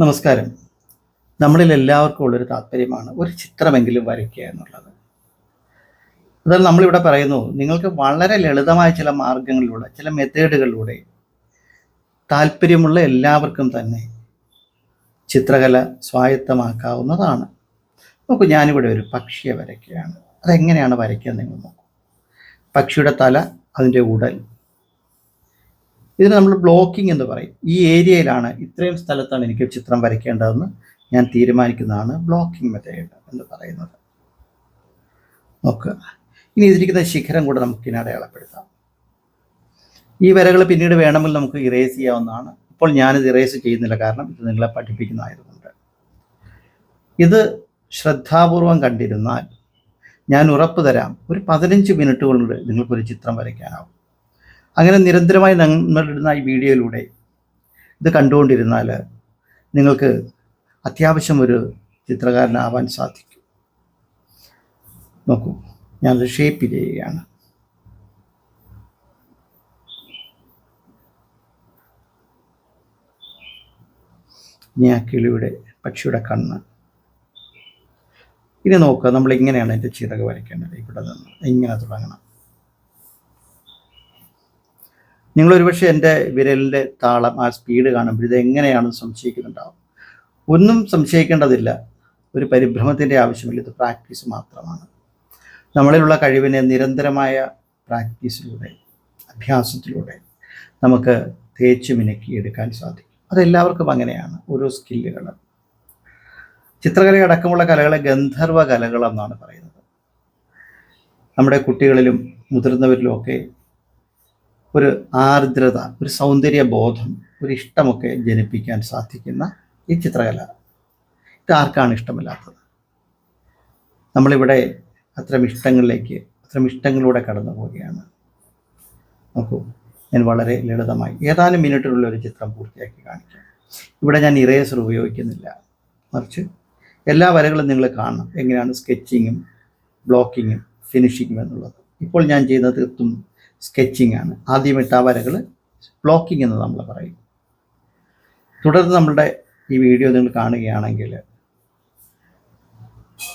നമസ്കാരം. നമ്മളിൽ എല്ലാവർക്കും ഉള്ളൊരു താല്പര്യമാണ് ഒരു ചിത്രമെങ്കിലും വരയ്ക്കുക എന്നുള്ളത്. അതായത് നമ്മളിവിടെ പറയുന്നു നിങ്ങൾക്ക് വളരെ ലളിതമായ ചില മാർഗങ്ങളിലൂടെ ചില മെത്തേഡുകളിലൂടെ താല്പര്യമുള്ള എല്ലാവർക്കും തന്നെ ചിത്രകല സ്വായത്തമാക്കാവുന്നതാണ്. നോക്കൂ ഞാനിവിടെ ഒരു പക്ഷിയെ വരയ്ക്കുകയാണ്. അതെങ്ങനെയാണ് വരയ്ക്കുക നിങ്ങൾ നോക്കൂ. പക്ഷിയുടെ തല അതിന്റെ ഉടൽ ഇതിന് നമ്മൾ ബ്ലോക്കിംഗ് എന്ന് പറയും. ഈ ഏരിയയിലാണ് ഇത്രയും സ്ഥലത്താണ് എനിക്ക് ചിത്രം വരയ്ക്കേണ്ടതെന്ന് ഞാൻ തീരുമാനിക്കുന്നതാണ് ബ്ലോക്കിംഗ് മെത്തേഡ് എന്ന് പറയുന്നത്. നോക്കുക ഇനി ഇതിരിക്കുന്ന ശിഖരം കൂടെ നമുക്ക് ഇനി അടയാളപ്പെടുത്താം. ഈ വരകൾ പിന്നീട് വേണമെങ്കിൽ നമുക്ക് ഇറേസ് ചെയ്യാവുന്നതാണ്. ഇപ്പോൾ ഞാനിത് ഇറേസ് ചെയ്യുന്നില്ല. കാരണം ഇത് നിങ്ങളെ പഠിപ്പിക്കുന്നതായതുകൊണ്ട്. ഇത് ശ്രദ്ധാപൂർവം കണ്ടിരുന്നാൽ ഞാൻ ഉറപ്പ് തരാം. ഒരു പതിനഞ്ച് മിനിറ്റ് കൊണ്ട് നിങ്ങൾക്കൊരു ചിത്രം വരയ്ക്കാനാവും. അങ്ങനെ നിരന്തരമായി നമ്മളിടുന്ന ഈ വീഡിയോയിലൂടെ ഇത് കണ്ടുകൊണ്ടിരുന്നാൽ നിങ്ങൾക്ക് അത്യാവശ്യം ഒരു ചിത്രകാരനാവാൻ സാധിക്കും. നോക്കൂ ഞാനത് ഷേപ്പ് ചെയ്യുകയാണ്. ഇനി ആ കിളിയുടെ പക്ഷിയുടെ കണ്ണ്. ഇനി നോക്കുക നമ്മളിങ്ങനെയാണ് എന്റെ ചിറക് വരയ്ക്കേണ്ടത്. ഇവിടെ നിന്ന് ഇങ്ങനെ തുടങ്ങണം. നിങ്ങൾ ഒരുപക്ഷെ എന്റെ വിരലിന്റെ താളം ആ സ്പീഡ് കാണുമ്പോൾ ഇത് സംശയിക്കുന്നുണ്ടാവും. ഒന്നും സംശയിക്കേണ്ടതില്ല. ഒരു പരിഭ്രമത്തിന്റെ ആവശ്യമില്ല. ഇത് പ്രാക്ടീസ് മാത്രമാണ്. നമ്മളിലുള്ള കഴിവിനെ നിരന്തരമായ പ്രാക്ടീസിലൂടെ അഭ്യാസത്തിലൂടെ നമുക്ക് തേച്ച് മിനക്കി എടുക്കാൻ സാധിക്കും. അതെല്ലാവർക്കും അങ്ങനെയാണ്. ഓരോ സ്കില്ലുകൾ ചിത്രകല അടക്കമുള്ള കലകളെ ഗന്ധർവ കലകൾ എന്നാണ് പറയുന്നത്. നമ്മുടെ കുട്ടികളിലും മുതിർന്നവരിലും ഒക്കെ ഒരു ആർദ്രത ഒരു സൗന്ദര്യ ബോധം ഒരു ഇഷ്ടമൊക്കെ ജനിപ്പിക്കാൻ സാധിക്കുന്ന ഈ ചിത്രകല. ഇത് ആർക്കാണ് ഇഷ്ടമില്ലാത്തത്? നമ്മളിവിടെ അത്തരം ഇഷ്ടങ്ങളിലേക്ക് അത്തരം ഇഷ്ടങ്ങളിലൂടെ കടന്നു പോവുകയാണ്. നോക്കൂ ഞാൻ വളരെ ലളിതമായി ഏതാനും മിനിറ്റിലുള്ള ഒരു ചിത്രം പൂർത്തിയാക്കി കാണിക്കാം. ഇവിടെ ഞാൻ ഇറേസർ ഉപയോഗിക്കുന്നില്ല. മറിച്ച് എല്ലാ വരകളും നിങ്ങൾ കാണണം. എങ്ങനെയാണ് സ്കെച്ചിങ്ങും ബ്ലോക്കിങ്ങും ഫിനിഷിങ്ങും എന്നുള്ളത്. ഇപ്പോൾ ഞാൻ ചെയ്യുന്നത് തീർത്തും സ്കെച്ചിങ് ആണ്. ആദ്യം ഇട്ട വരകൾ ബ്ലോക്കിംഗ് എന്ന് നമ്മൾ പറയും. തുടർന്ന് നമ്മളുടെ ഈ വീഡിയോ നിങ്ങൾ കാണുകയാണെങ്കിൽ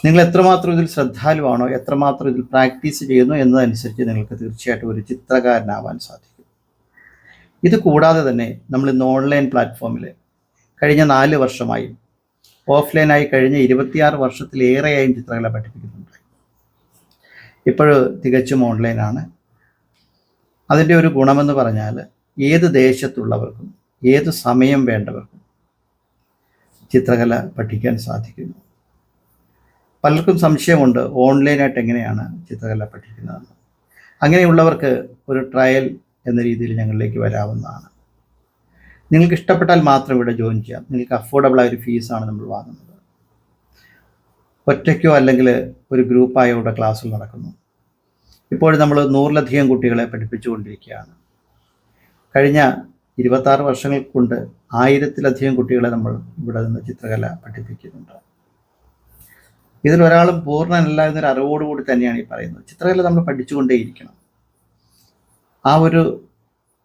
നിങ്ങൾ എത്രമാത്രം ഇതിൽ ശ്രദ്ധാലുവാണോ എത്രമാത്രം ഇതിൽ പ്രാക്ടീസ് ചെയ്യുന്നു എന്നതനുസരിച്ച് നിങ്ങൾക്ക് തീർച്ചയായിട്ടും ഒരു ചിത്രകാരനാവാൻ സാധിക്കും. ഇത് കൂടാതെ തന്നെ നമ്മൾ ഇന്ന് ഓൺലൈൻ പ്ലാറ്റ്ഫോമിൽ കഴിഞ്ഞ നാല് വർഷമായി ഓഫ്ലൈനായി കഴിഞ്ഞ ഇരുപത്തിയാറ് വർഷത്തിലേറെയായും ചിത്രകല പഠിപ്പിക്കുന്നുണ്ട്. ഇപ്പോൾ തികച്ചും ഓൺലൈനാണ് അതിന്റെ ഒരു ഗുണമെന്ന് പറഞ്ഞാൽ ഏത് ദേശത്തുള്ളവർക്കും ഏത് സമയം വേണ്ടവർക്കും ചിത്രകല പഠിക്കാൻ സാധിക്കുന്നു. പലർക്കും സംശയമുണ്ട് ഓൺലൈനായിട്ട് എങ്ങനെയാണ് ചിത്രകല പഠിക്കുന്നതെന്ന് അങ്ങനെയുള്ളവർക്ക് ഒരു ട്രയൽ എന്ന രീതിയിൽ ഞങ്ങളിലേക്ക് വരാവുന്നതാണ്. നിങ്ങൾക്ക് ഇഷ്ടപ്പെട്ടാൽ മാത്രം ഇവിടെ ജോയിൻ ചെയ്യാം. നിങ്ങൾക്ക് അഫോർഡബിൾ ആയ ഒരു ഫീസാണ് നമ്മൾ വാങ്ങുന്നത്. ഒറ്റയ്ക്കോ അല്ലെങ്കിൽ ഒരു ഗ്രൂപ്പായോ ഇവിടെ ക്ലാസ്സുകൾ നടക്കുന്നു. ഇപ്പോൾ നമ്മൾ നൂറിലധികം കുട്ടികളെ പഠിപ്പിച്ചുകൊണ്ടിരിക്കുകയാണ്. കഴിഞ്ഞ ഇരുപത്താറ് വർഷങ്ങൾ കൊണ്ട് ആയിരത്തിലധികം കുട്ടികളെ നമ്മൾ ഇവിടെ നിന്ന് ചിത്രകല പഠിപ്പിക്കുന്നുണ്ട്. ഇതിൽ ഒരാളും പൂർണനല്ല എന്നൊരു അറിവോടുകൂടി തന്നെയാണ് ഈ പറയുന്നത്. ചിത്രകല നമ്മൾ പഠിച്ചുകൊണ്ടേയിരിക്കണം. ആ ഒരു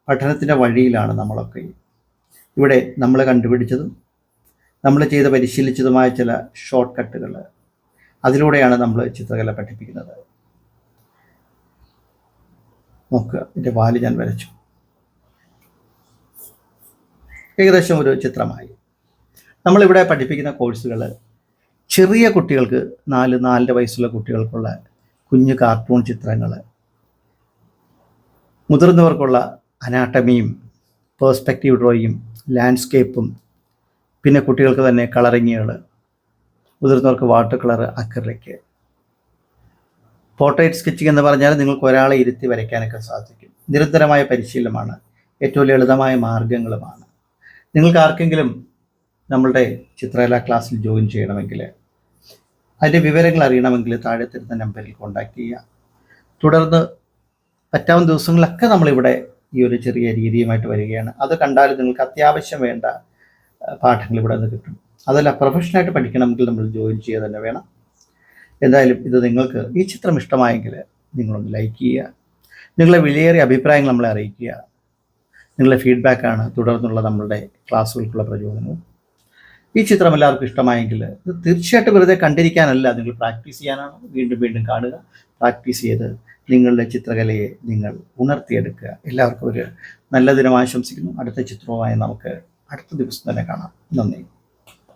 പഠനത്തിന്റെ വഴിയിലാണ് നമ്മളൊക്കെ ഇവിടെ നമ്മൾ കണ്ടുപിടിച്ചതും നമ്മൾ ചെയ്ത് പരിശീലിച്ചതുമായ ചില ഷോർട്ട് കട്ടുകൾ അതിലൂടെയാണ് നമ്മൾ ചിത്രകല പഠിപ്പിക്കുന്നത്. നോക്കുക. എന്റെ വാൽ ഞാൻ വരച്ചു. ഏകദേശം ഒരു ചിത്രമായി. നമ്മളിവിടെ പഠിപ്പിക്കുന്ന കോഴ്സുകൾ ചെറിയ കുട്ടികൾക്ക് നാല് നാലര വയസ്സുള്ള കുട്ടികൾക്കുള്ള കുഞ്ഞു കാർട്ടൂൺ ചിത്രങ്ങൾ മുതിർന്നവർക്കുള്ള അനാട്ടമിയും പേഴ്സ്പെക്റ്റീവ് ഡ്രോയിങ്ങും ലാൻഡ്സ്കേപ്പും പിന്നെ കുട്ടികൾക്ക് തന്നെ കളറിങ്ങുകൾ മുതിർന്നവർക്ക് water colour acrylic portrait sketching എന്ന് പറഞ്ഞാൽ നിങ്ങൾക്ക് ഒരാളെ ഇരുത്തി വരയ്ക്കാനൊക്കെ സാധിക്കും. നിരന്തരമായ പരിശീലനമാണ്. ഏറ്റവും ലളിതമായ മാർഗങ്ങളുമാണ്. നിങ്ങൾക്ക് ആർക്കെങ്കിലും നമ്മളുടെ ചിത്രകലാ ക്ലാസ്സിൽ ജോയിൻ ചെയ്യണമെങ്കിൽ അതിന്റെ വിവരങ്ങൾ അറിയണമെങ്കിൽ താഴെ തരുന്ന നമ്പറിൽ കോൺടാക്റ്റ് ചെയ്യുക. തുടർന്ന് പറ്റാവുന്ന ദിവസങ്ങളിലൊക്കെ നമ്മളിവിടെ ഈ ഒരു ചെറിയ രീതിയുമായിട്ട് വരികയാണ്. അത് കണ്ടാൽ നിങ്ങൾക്ക് അത്യാവശ്യം വേണ്ട പാഠങ്ങൾ ഇവിടെ നിന്ന് കിട്ടും. അതല്ല പ്രൊഫഷണലായിട്ട് പഠിക്കണമെങ്കിൽ നമ്മൾ ജോയിൻ ചെയ്യുക തന്നെ വേണം. എന്തായാലും ഇത് നിങ്ങൾക്ക് ഈ ചിത്രം ഇഷ്ടമായെങ്കിൽ നിങ്ങളൊന്ന് ലൈക്ക് ചെയ്യുക. നിങ്ങളെ വിലയേറിയ അഭിപ്രായങ്ങൾ നമ്മളെ അറിയിക്കുക. നിങ്ങളുടെ ഫീഡ്ബാക്കാണ് തുടർന്നുള്ള നമ്മളുടെ ക്ലാസ്സുകൾക്കുള്ള പ്രചോദനവും. ഈ ചിത്രം എല്ലാവർക്കും ഇഷ്ടമായെങ്കിൽ ഇത് തീർച്ചയായിട്ടും വെറുതെ കണ്ടിരിക്കാനല്ല നിങ്ങൾ പ്രാക്ടീസ് ചെയ്യാനാണ്. വീണ്ടും വീണ്ടും കാണുക. പ്രാക്ടീസ് ചെയ്ത് നിങ്ങളുടെ ചിത്രകലയെ നിങ്ങൾ ഉണർത്തിയെടുക്കുക. എല്ലാവർക്കും ഒരു നല്ല ദിനം ആശംസിക്കുന്നു. അടുത്ത ചിത്രവുമായി നമുക്ക് അടുത്ത ദിവസം തന്നെ കാണാം. നന്ദി.